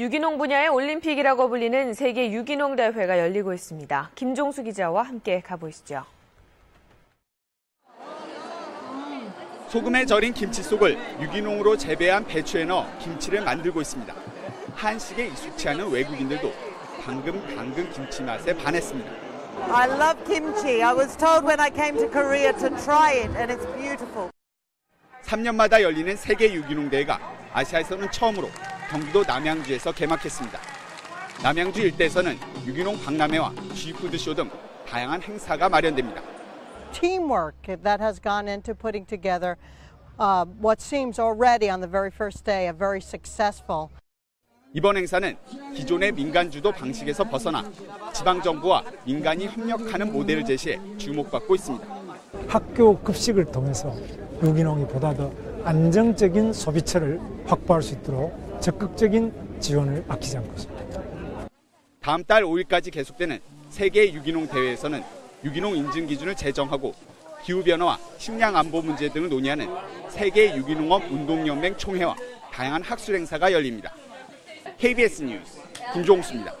유기농 분야의 올림픽이라고 불리는 세계 유기농 대회가 열리고 있습니다. 김종수 기자와 함께 가보시죠. 소금에 절인 김치 속을 유기농으로 재배한 배추에 넣어 김치를 만들고 있습니다. 한식에 익숙치 않은 외국인들도 방금 담근 김치 맛에 반했습니다. I love kimchi. I was told when I came to Korea to try it, and it's beautiful. 3년마다 열리는 세계 유기농 대회가 아시아에서는 처음으로 경기도 남양주에서 개막했습니다. 남양주 일대에서는 유기농 박람회와 쥐푸드쇼 등 다양한 행사가 마련됩니다. teamwork that has gone into putting together uh, what seems already on the very first day a very successful 이번 행사는 기존의 민간 주도 방식에서 벗어나 지방 정부와 민간이 협력하는 모델을 제시해 주목받고 있습니다. 학교 급식을 통해서 유기농이 보다 더 안정적인 소비처를 확보할 수 있도록 적극적인 지원을 아끼지 않고 있습니다. 다음 달 5일까지 계속되는 세계 유기농 대회에서는 유기농 인증 기준을 제정하고 기후 변화와 식량 안보 문제 등을 논의하는 세계 유기농업 운동연맹 총회와 다양한 학술 행사가 열립니다. KBS 뉴스 김종수입니다.